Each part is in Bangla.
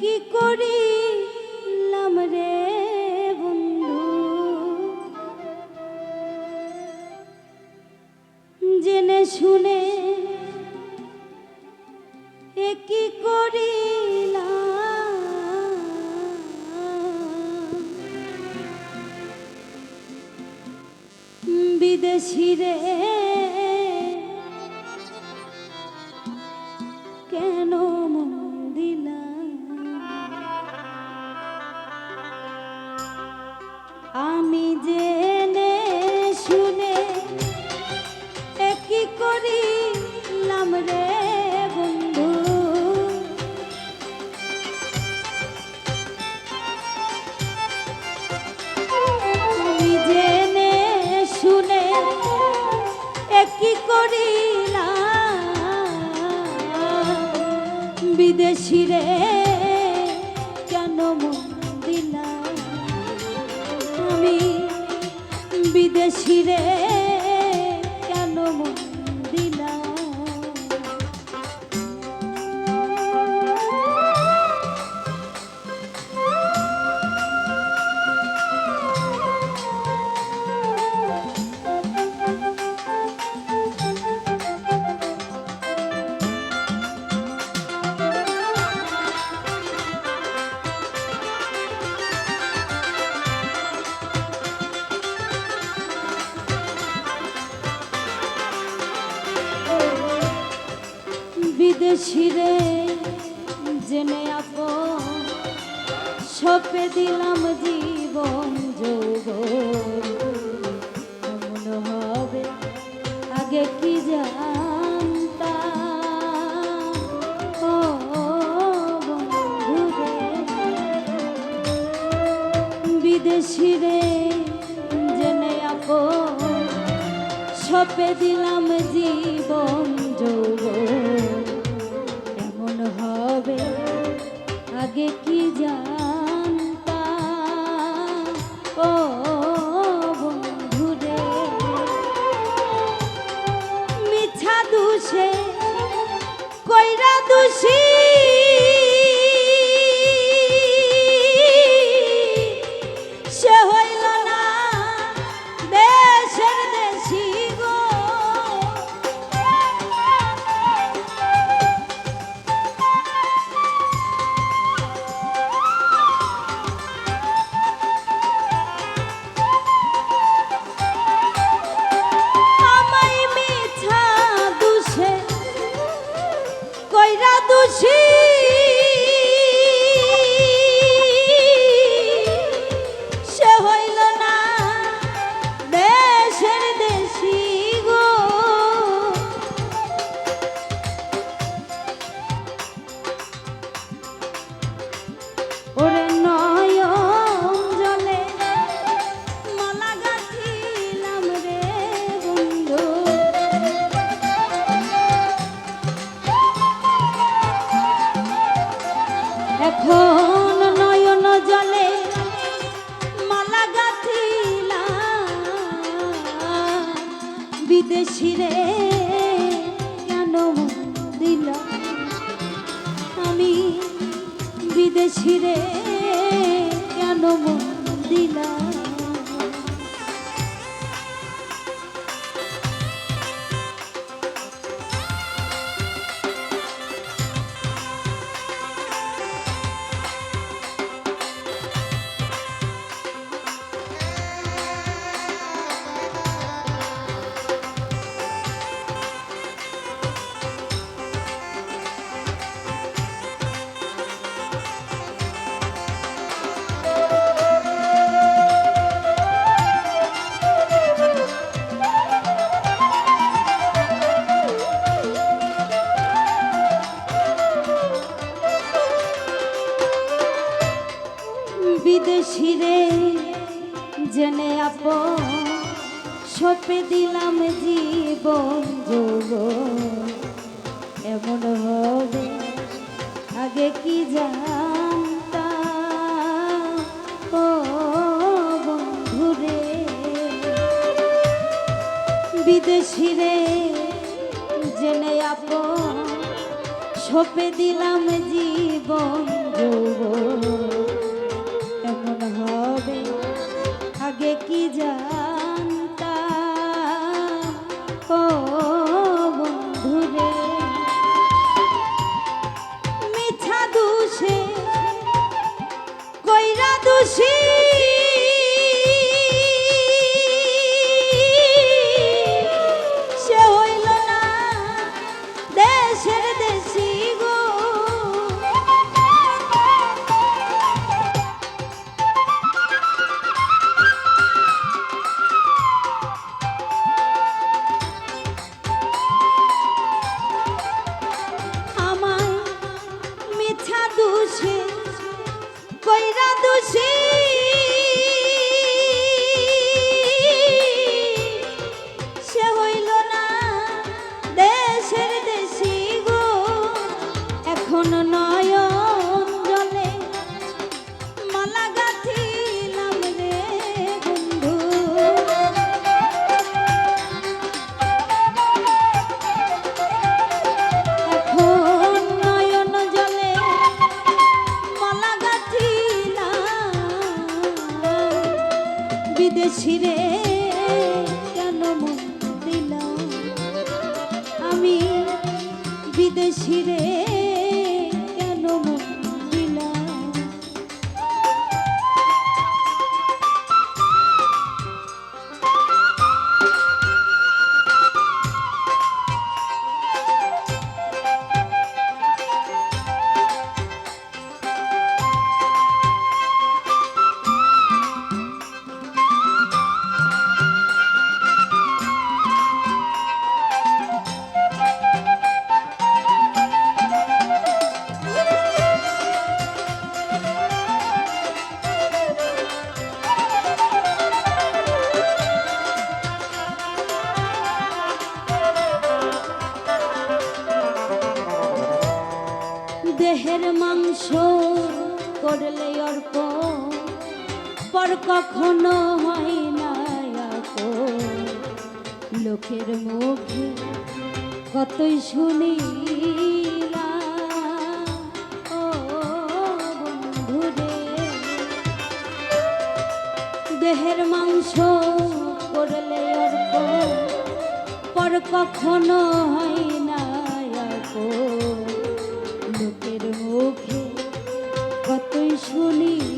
কি করিলাম রে বন্ধু? জেনে শুনে এ কি করিলাম? বিদেশি রে আমি বিদেশি রে। রে জেনে আপ সপে দিলাম জীবন কইরা বিদেশি কেন মন দিলাম? বিদেশি রে, জেনে আপ, সপে দিলাম জীবন যোগ এমন হবে আগে কি জানতাম? ও বন্ধুরে বিদেশি রে, জেনে আপ, সপে দিলাম জীবন এমন হবে আগে কি জানতাম? ও বন্ধুরে মিছা দোষে কইরা দোষী বিদেশি রে কেন মন দেহের মাংস করলে অর্প পর কখনো হয় না। লোকের মুখে কতই বন্ধুরে দেহের মাংস করলে অর্প পর কখনো হয় মুখে কতই শুনিলাম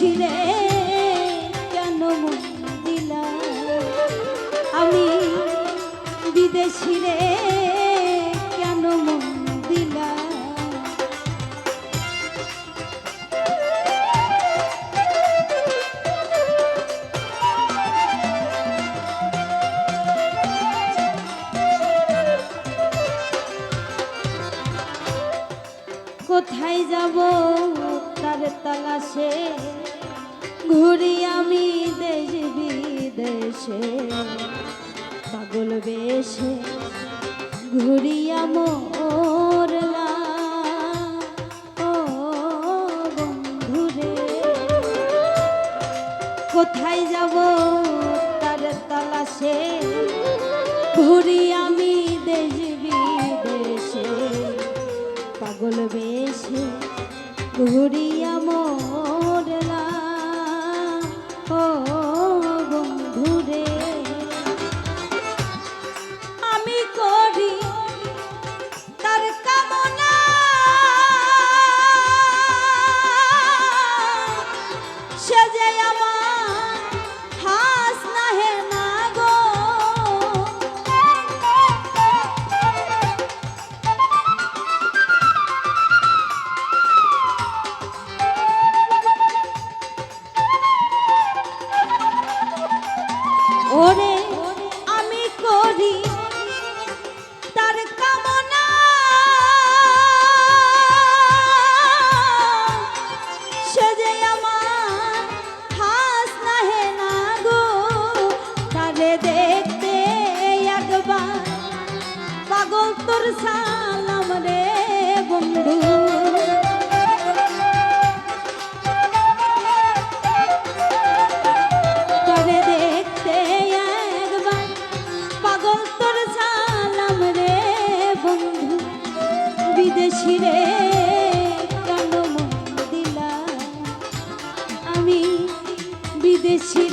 রে কেন মন দিলা? আমি বিদেশি পাগল বেশে ঘুরিয়া মোরলা ও কোথায় যাব তার তালাশে? ঘুরি আমি দেশ বিদেশে। পাগল বেশে ঘুরিয়া মোর বিদেশি রে কেন মন দিলা আমি বিদেশি